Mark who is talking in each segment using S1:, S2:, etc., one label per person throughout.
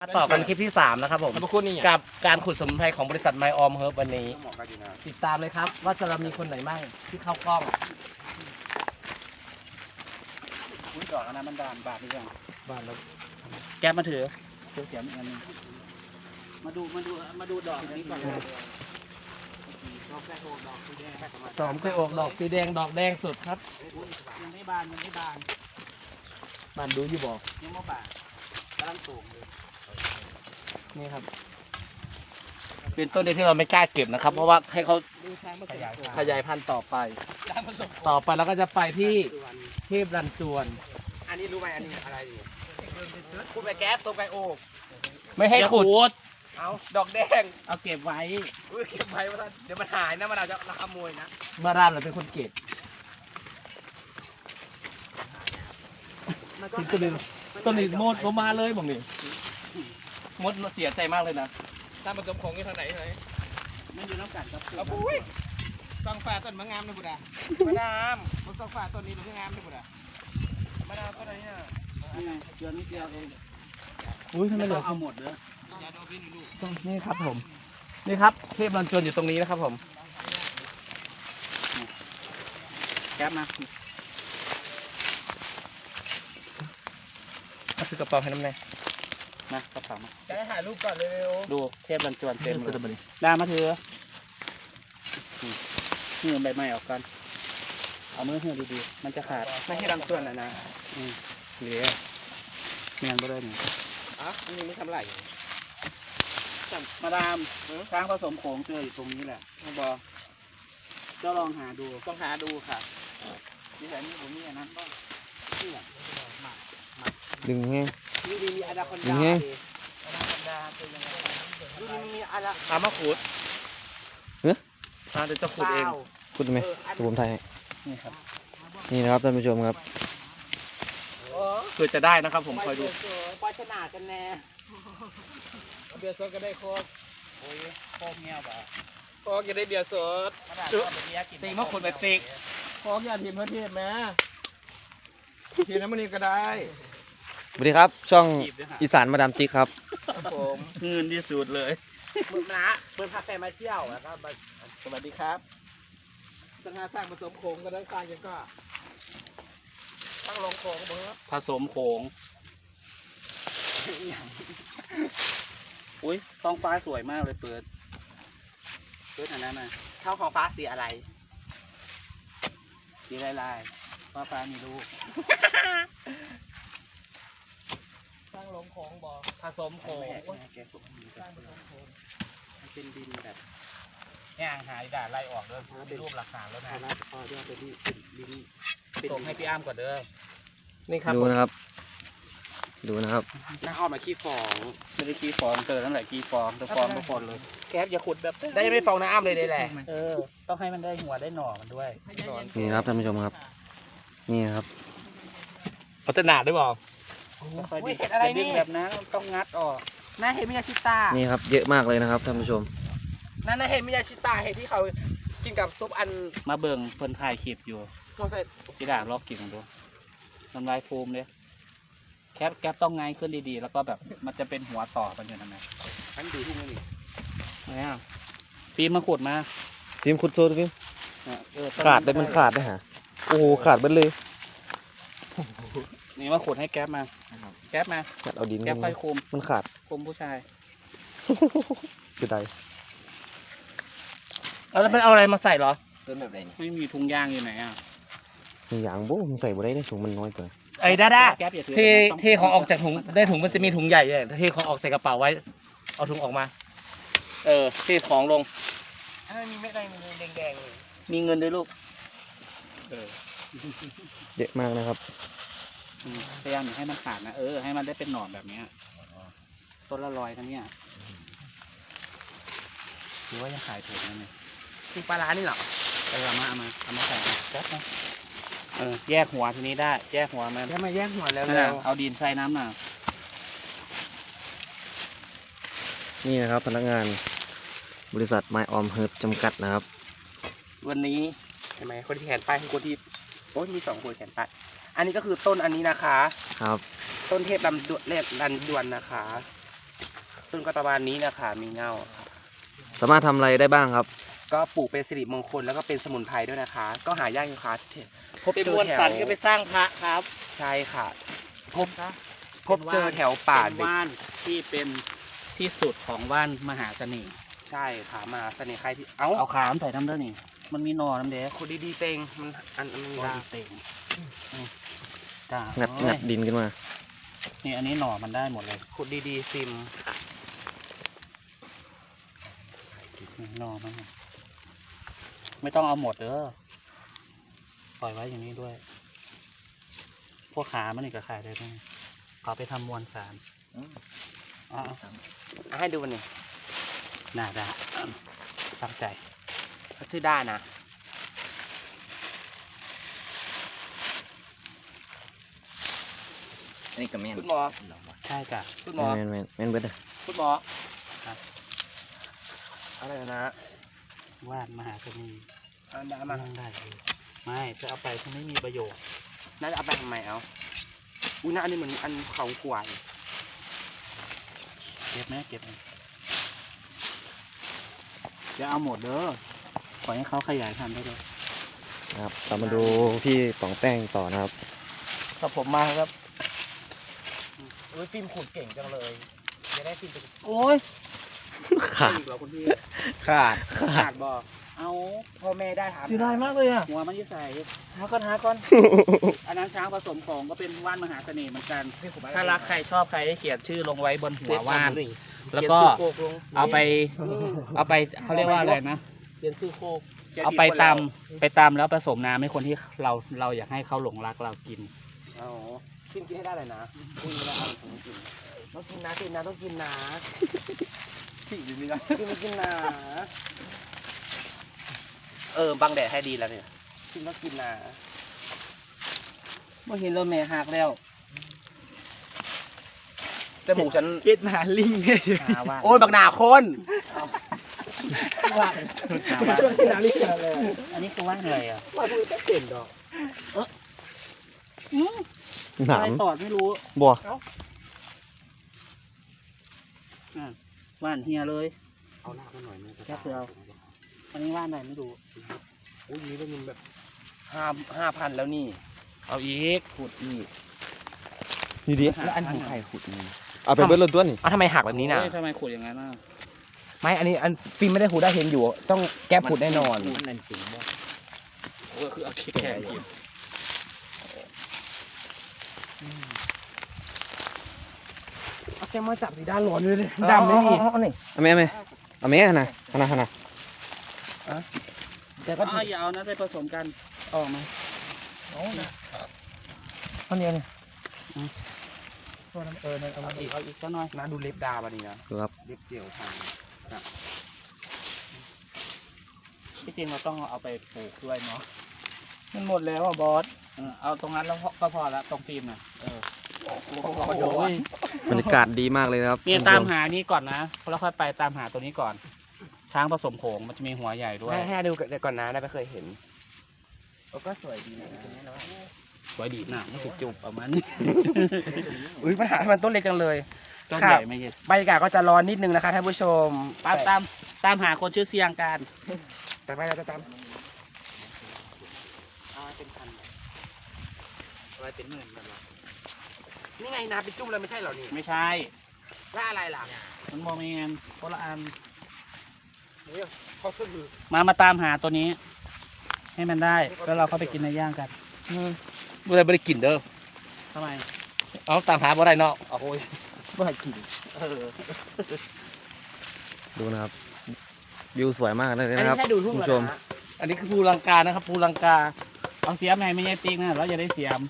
S1: มาต่อกันคลิปที่สามนะครับผม
S2: ขอบคุณนี่
S1: กับการขุดสมุนไพรของบริษัทไมออมเฮิร์บวันนี้
S2: เหมาะกันอยู่นะ
S1: ติดตามเลยครับ ว่าจะมีคนไหนบ้างที่เข้ากล้อง
S2: อุ้ยดอกอันนั้นมันบานบาทหรือยัง
S1: บ้านแล้ว
S2: แก๊ปมาถือเสียเสียมอีกอันหนึงมาดูมาดูมาดูดอกนี้ก่อนเลยดอกแรกโอกดอกสีแดงไปประมาณ
S1: สอมเคยออกดอกสีแดงดอกแดงสุดครับ
S2: อุ๊ยยังไม่บานยังไม่บาน
S1: บ้านดูอยู่บอก
S2: ยังไม่บานกำลังสูงเลย
S1: นี่ครับ เป็นต้นเดียวที่เราไม่กล้าเก็บนะครับ เพราะว่าให้เขา
S2: ดูช้างผสม
S1: ขยายพันธุ์ต่อไป
S2: ช้างผสม
S1: ต่อไปเราก็จะไปที่
S2: ส่วน
S1: เทพรันจวน
S2: อันนี้รู้ไหมอันนี้อะไรดีคุณไปแก๊สตัวไปโอก
S1: ไม่ให้ขุด
S2: เอาดอกแดง
S1: เอาเก็บไว้
S2: อุ้ยเก็บไว้ว่าท่านเดี๋ยวมันหายนะมันอาจจะราคาขโมยนะ
S1: เมื่อรามเราเป็นคนเก็บ
S2: มันก็
S1: ต้นนี้ต้นนี้โมดเขามาเลยบอกนี่ มดเสียใจมากเลยนะ
S2: ตามผสมของอยู่ทางไหนเลยมันอยู่น้ำกัดครับเอาปุ้ยซองฟ้าต้นมะงามเลยบุดามะนาวมันซองฟ้าต้นนี้มันก็งามเลยบุดามะนาวต้นไหนเนี่ยนี่ไงเดือนนิดเดียวเอง
S1: อุ้ยทำไมเหลือ
S2: เอาหมดเลยยาโดบินลูก
S1: ตรงนี่ครับผม นี่ครับ เทพรันจวนอยู่ตรงนี้นะครับผม
S2: แก๊ปนะ
S1: มาซื้อกระเป๋าให้น้ำแน่
S2: นะกระถางมา
S1: จะให้ถ่ายรูปก่อนเร็ว
S2: ดูเทพบรรจวน
S1: ๆ
S2: เต็มเล
S1: ซื้อยมาดิ
S2: ดามาเถอะนี่ใบไม้ออกกัน เอามือเหือดีๆ มันจะขาด
S1: ไม่ให้รันจวนนะนะ
S2: อืมเหลือแมงบ่ได้นี่
S1: อะอันนี้ไม่ทำไร
S2: มาดามช้างผสมโขงเจออยู่ตรงนี้แหละน้องบอเจ้าลองหาดู
S1: ต้องหาดูค่ะ
S2: นี่แหละนี่ผมมีอันนั้นบ้างนี่แหละ
S3: ดึงให้
S2: นี่ดีมีอะดาคอน
S3: ยั
S2: ดาง
S3: ไง
S2: ดิอะดาคอนดาเป็นยังไงดูนี่มันมีอะดา
S1: เอามาขุด
S3: เอ๊ะ
S1: อ่าเดี๋ยวจะขุดเอง
S2: ปล่า
S3: คุณไหม
S2: เอออัน
S3: ตัวผมไทยให้
S2: นี่ครับ
S3: นี่นะครับท่านผู้ชมครับ
S2: โอ้
S1: เพื่อจะได้นะครับ ผมคอยดู
S2: ปล่อยชนะกันแน่เบียร์สดก็ได้โคกโอ้ยโคกเงี้ยป่ะ
S1: พอกจะได้เบียร์สด
S2: มาดามเอาไปเลี้ยงกิน
S1: ตีมาขุดไปติกพอกอย่าทีมเพื่อเทพนะทีมน้ำมันนี่ก็ได้
S3: สวัสดีครับ ช่อง
S2: จีบด้วยค่ะ
S3: อีสานมาดามติ๊กครับ
S1: ครับผม
S2: เงินที่สุดเลย
S1: มึงนะเพื่อนพาแฟนมาเที่ยวแล้วก็มาสวัสดีครับสังหาสร้างผสมโขงกันทั้งสร้างยังก็ตั้งลงโขงเบิร์ด
S2: ผสมโขงอุ้ยท้องฟ้าสวยมากเลยเปิด เปิดอันนั้นน่ะ
S1: เข้าของฟ้าสีอะไร
S2: สีลายลายๆฟ้าฟ้ามีลูก
S1: ตั้งลงโขงบ่ผสมโขง
S2: แม่แม่แกสุกมันเป็นดินแบบย่างหายด่าไล่ออกเลยมีรูปหลักฐานแล้วนะนะพอเดี๋ยวไปที่เป็นดินส่งให้พี่อ้ามก่อนเด้อ
S1: นี่ครับ
S3: ดูนะครับ ดูนะครับ
S2: นั่งออกมาขี้ฟองไม่ได้ขี้ฟองเจอตั้งแต่ขี้ฟองจะฟองทุกคนเลย
S1: แก๊บอย่าขุดแบบได้ไม่ฟองน้ำเลยเลยแหละ
S2: เออต้องให้มันได้หัวได้หน่อมันด้วย
S3: นี่นะครับท่านผู้ชมครับ นี่นะครับ
S1: เขาจะหนาด้วยบอก
S2: ค่อยๆ
S1: อุ๊
S2: ดึ
S1: ย
S2: ง
S1: เห็นอะไร
S2: จะดึง
S1: นี่
S2: แบบนั้นต้องงัดออก
S1: น่าเห็นมิยาชิตา
S3: นี่ครับ เยอะมากเลยนะครับท่านผู้ชม
S1: นั่นน่าเห็นมิยาชิตาเห็นที่เขากินกับซุปอัน
S2: มาเบิ่งเพิ่นถ่ายคลิปอยู่
S1: มอเสร็จ
S2: พี่ด่างลอกกินกันดูน้ำลายฟูมเลยแคปแคปต้องไงขึ้นดีๆ แล้วก็แบบมันจะเป็นหัวต่อมันอยู่นั่นไง
S1: อันดีที่นี่
S2: เนี่ยฟิล์มมาขุดมา
S3: ฟิล์มขุดโซดฟิล์ม
S2: เนี่ยเออ
S3: ขาดได้มันขาดได้ฮะโอ้โหขาดไปเลย
S2: นี่มาขุดให้แก๊ปมาแก๊ปมา
S3: ขาดเอาดิน
S2: แก๊ปค่อยคุม
S3: มันขาด
S2: คุมผู้ชาย
S3: เสียดาย
S1: เอาแล้วมันเอาอะไรมาใส่เหรอ
S2: ไม่มีทุงยางอยู่ไหนอะ
S3: มีอย่างโบ้มันใส่บ่ได้ในถุงมันน้อยเกิน
S1: ไอ้ด้าด้า
S2: แก๊ปอย่าถือ
S1: เท
S2: ต้อง
S1: เทของออกจากถุงได้ถุงมันจะมีถุงใหญ่ใหญ่เทของออกใส่กระเป๋าไว้ เอาถุงออกมา เออเทของลง มีไม่ได้มีแดงแดง
S2: มีเงินด้วยลูกเออ
S3: เยอะมากนะครับ
S2: อืมพยายามอย่าให้มันขาดนะเออให้มันได้เป็นหนอนแบบเนี้ยต้นละร้อยทั้งเนี้ยหรือว่ายังขายถูกนะเนี่ย
S1: คือปลาร้านี่เหรอ
S2: เออเอามาเอามาเอามาใส่แป๊บนะเออแยกหัวทีนี้ได้ แยกหัวมัน
S1: แค่มาแยกหัวแล้ว
S2: นั่น
S1: แล้
S2: น่ะ
S1: ว
S2: เอาดินใส่น้ำน่ะ
S3: นี่นะครับพนักงานบริษัทไมออมเฮิร์บจำกัดนะครับ
S1: วันนี้เห็นไหมคนที่แขนป้ายคือคนที่ โอ้ยมีสองคนแขนป้ายอันนี้ก็คือต้นอันนี้นะคะ
S3: ครับ
S1: ต้นเทพลำดวนเรียกลันดวนนะคะ ต้นก็ประมาณนี้นะคะ มีเงาครับ
S3: สามารถทำอะไรได้บ้างครับ
S1: ก็ปลูกเป็นสิริมงคลแล้วก็เป็นสมุนไพรด้วยนะคะ ก็หายากอยู่ค่ะพบ
S2: เป็น
S1: เจ
S2: ม
S1: อ
S2: วล
S1: แถ
S2: สั
S1: ว
S2: นก็ไปสร้างพระครับ
S1: ใช่ค่ะ พบ
S2: นะ
S1: พบเจอแถวป่า
S2: เป็น
S1: เด็ก
S2: ว่านที่เป็นที่สุดของว่านมหาเสน่ห์
S1: ใช่ค่ะมาเสน่ห์ใครที่เอ้า
S2: เอาขามใส่น้ำเด้อนี่ มันมีหนอน้ำเด้
S1: คนดีๆเต็งมันอันอันมัน
S2: ดา
S1: ด่า
S2: เต็งอืมจ้า
S3: งัด
S2: โอ้ย
S3: งัดดินขึ้นมา
S2: นี่อันนี้หน่อมันได้หมดเลย
S1: คนดีๆซิม
S2: นี่หน่อมันไม่ต้องเอาหมดเด้อปล่อยไว้อย่างนี้ด้วย พวกขามันนี่ก็ขายได้ด้วยเอาไปทำมวลสารอ๋อ
S1: อะให้ดูมันหนึ่ง
S2: น่าได้ตั้งใจ
S1: เขาชื่อด้านะ
S3: อันนี้กับแม่น
S1: คุณหมอ
S2: ใช่จ้ะ
S1: คุณหมอ
S3: แม่นแม่นแม่นเบิดเลย
S1: คุณหมอ
S2: ครับ
S1: อะไรนะ
S2: วาดมหาเสน่ห์
S1: อันนั้น
S2: มั
S1: มาน
S2: ได้เลยไม่จะเอาไปคงไม่มีประโยชน์
S1: น่าจะเอาไปทำไมเอาอุ้ยน่าอันนี้เหมือนอันเขาขวาย
S2: เก็บไหมเก็บไหมจะเอาหมดเด้อป ล่อยให้เขาขยายพันธุ์ได้เลย
S3: นะครับเรามาดูพี่ป๋องแป้งต่อนะครับ
S1: กับผมมาครับอุ้ยฟิล์มขูดเก่งจังเลยจะได้ฟิล์มเป็น
S2: โอ้ย
S3: ขาด
S2: อีกเหรอคุณพี่
S3: ขาด
S1: ขาดบ่
S2: เอา
S1: พ่อแม่ได้ถาม
S2: เสียดายมากเลยอะหัวมันจะใส่
S1: หาก่อนหาก่อน
S2: อันนั้นช้างผสมของก็เป็นว่านมหาเสน่ห์เหมือนกัน
S1: พี่ผมไม่ได้
S2: ถ้ารักใครชอบใครให้เขียนชื่อลงไว้บนหัวว่าน
S1: เขีย
S2: แล้ว
S1: น
S2: ก็
S1: ชื่อโคกลง
S2: เอาไป
S1: อืม
S2: เอาไปเขาเรียกว่าอะไรนะ
S1: เขียนชื่อโคก
S2: เอาไปตำไปตำแล้วผสมน้ำให้คนที่เราเราอยากให้เขาหลงรักเรากิน
S1: อ๋อฟิล์มกินให้ได้เลยนะกินไม่ได้เอาผมกินต้องกินนะกินนะต้องกินนะกินไม่ได้กินไม่กินนะเออบังแดดให้ดีแล้วเนี่ยกินต้องกินนะ
S2: เมื่อเห็นรถเมย์หักแล้ว
S1: แต่หมูฉัน
S2: คิดหาลิงเนี่ยว่า
S1: โอ้ยบักหนาคน
S2: ว่า
S1: กินอะไรกันเลย
S2: อันนี้คือว่าอะไรอะ
S1: ว่าพูดแค่เก่งดอก
S2: อืม
S3: หนา
S2: อะไร
S3: ม
S2: ตอดไม่รู้
S3: บัว
S2: อะว่านเฮียเลย
S1: เอาหน้ามาหน่อยนึง
S2: แค่เดียวอันนี้ว่านอะไรไม่รู้
S1: อุ้ยนี่ได้ยินแบบห้าห้าพันแล้วนี่
S2: เอาอีกขุดอีก
S3: นี่ดิ
S1: แล้วอันของใครขุดนี่
S3: เอาไปเบิดรถตัวนี่
S1: อ้าวทำไมหักแบบนี้น่ะ
S2: โอ้ยทำไมขุดอย่างนั้นอะ
S1: ไม่อันนี้อันฟิล์มไม่ได้ขุดได้เห็นอยู่ ต้องแก้ขุดแน่นอน
S2: มันนั่นจริงบ่โอ้ยคือเอาแค่แค่กิน
S1: เอาแกมาจับสีด้านร้อนด้วยเลยดำไม่มี
S3: เอาไหมเอาไหมเอาไหมเอาไหมขนาดขนาดขนาด
S1: แต่ก็
S2: อ๋ออย่าเอานะไปผสมกันออกมา
S1: ข้าวเหนียวเนี่ย
S2: เออเอาอีกเอาอีกสักหน่อย
S1: นะดูเล็บดาบอันนี้นะครับเล็บเจียวทาง
S2: ที่จริงเราต้องเอาไปปลูกด้วยเนาะมันหมดแล้วอะบอสเออเอาตรงนั้นแล้วก็พอละตรงฟิล์มน่ะเออโอ้ย
S3: บรรยากาศดีมากเลยนะครับ
S2: เนี่ย
S3: คุณผู้ช
S2: ตามหานี้ก่อนนะแล้วค่อยไปตามหาตัวนี้ก่อน ช้างผสมโขงมันจะมีหัวใหญ่ด้วย
S1: ให้ให้ดูก่อนนะได้ไม่เคยเห็นก็สวยดีนะ
S2: สวยดีหนาไม่ถูกจุบประมาณนี้
S1: อุ้ยปัญหามันต้นเล็กจังเลย
S2: ต้น
S1: ครั
S2: ให
S1: บ
S2: ญ่ไม่ใช่
S1: บรรยากาศก็จะร้อนนิดนึงนะคะท่านผู้ชม
S2: ตามตามตามหาคนชื่อเสียงกัน
S1: แต่ไปเราจะตามเป็นพัน
S2: อะไรเป็นหมื่นกันหรอ
S1: นี่ไงนาเป็นจุ่มเลยไม่ใช่เหรอนี่
S2: ไม่ใช่
S1: ว่าอะไรล่ะ
S2: มันโมเมนคนละอัน
S1: นี่เขาคือ
S2: มามาตามหาตัวนี้ ให้มันได้แล้วเราเข้าไปกินในย่างกัน
S1: บ่ได้บ่ได้กินเด้อ
S2: ทำไม
S1: เอาตามหาบ่ได้เนาะโอ้ย บ่ได้กิน
S2: เออ
S3: ดูนะครับ วิวสวยมากเลย
S1: อัน
S3: นะ
S1: นี้
S3: ครับ
S1: แค่ดูทุ่ง
S3: คุณ
S1: เหร
S3: ผู้ช
S1: อ
S3: ม
S1: นะ
S2: อันนี้คือภูลังกานะครับภูลังกา เอาเสียมไงไม่ใช่ติ๊กนะเราจะได้เสียม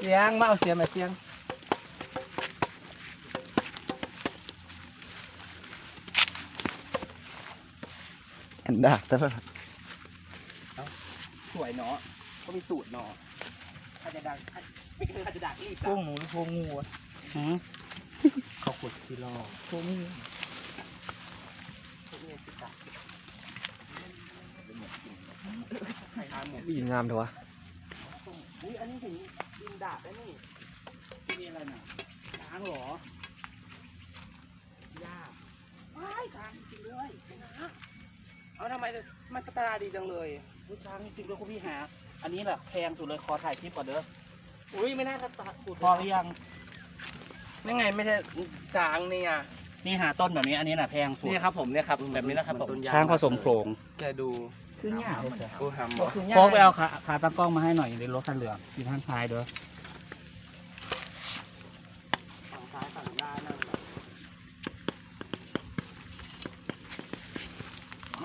S1: เสียงมาเอาเสียงมาเสียง
S3: อันดาแต่ละ
S1: สวยเนาะเขามีสูตรเนาะใครจะดังใครไม่เคยใครจะดังอีก
S2: พวกหนูหรือพวกงูอะหืม
S1: เขาขุดที่รอ
S2: พวกงู
S1: พวกนี้สิดักใครทานหมด
S3: ยินงามเถอะวะ
S1: อุ้ยอันนี้ถึงดินดาบได้นี่
S2: นี่อะไรน่ะช้างเหรอ
S1: หญ้าเอาทำไมมันตลาดดีจังเลย
S2: ผู้ช้างจริงๆด้วยคุณพี่หา อันนี้แหละแพงสุดเลยขอถ่ายคลิปก่อนเด้อ
S1: อุ้ยไม่น่าจะตัดสุด
S2: พอหรือยัง
S1: นี่ไงไม่ใช่สางนี่อะ
S2: นี่หาต้นแบบนี้อันนี้น่ะแพงสุด
S1: นี่ครับผมเนี่ยครับแบบนี้นะครับผม
S2: ช้างผสมโขลง
S1: แกดูคือหญ้าโอ้ทำ
S2: โค้กไปเอาขาขาตั้งกล้องมาให้หน่อยในรถคันเหลืองที่ท่านท้ายเด้อ
S1: ฝั่งซ้ายฝั่งด้านนั่น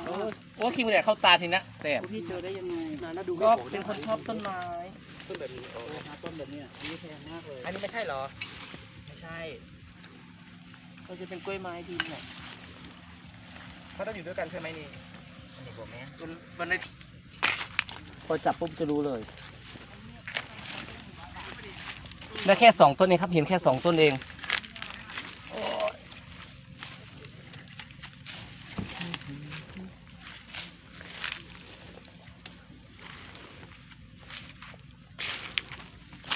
S2: เออ
S1: โอ้คิงแต่เข้าตาทีนะแต่
S2: คุณพี่เจอได้ยังไง
S1: ก็เป็นคนชอบต้นไม้ต้นแบบนี้
S2: โอ้หาต้นแบบเนี้ยอันนี้แพงมากเลย
S1: อันนี้ไม่ใช่เหรอ
S2: ไม่ ใช่
S1: มันจะเป็นกล้วยไม้ดินเนี่ยเขาต้องอยู่ด้วยกันใช่ไหมนี่
S2: อันนี้ผมแม่
S1: มันมันใน
S2: พอจับปุ๊บจะรู้เลย
S1: ได้แค่สองต้นเองครับ เห็นแค่สองต้นเอง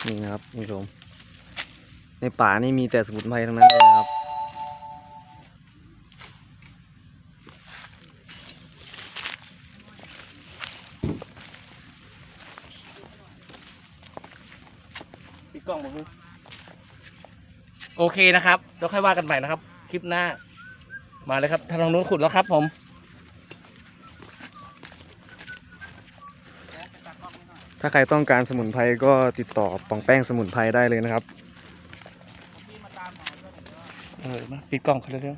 S3: นี่นะครับคุณผู้ชม ในป่านี่มีแต่สมุนไพรทั้งนั้นเลยนะครับ
S1: ปิดกล้องผมโอเคนะครับเดี๋ยวค่อยว่ากันใหม่นะครับ คลิปหน้า มาเลยครับทางนู้นขุดแล้วครับผม
S3: ถ้าใครต้องการสมุนไพรก็ติดต่อป่องแป้งสมุนไพรได้เลยนะครับ
S1: เออมาปิดกล้องเขาเร็ว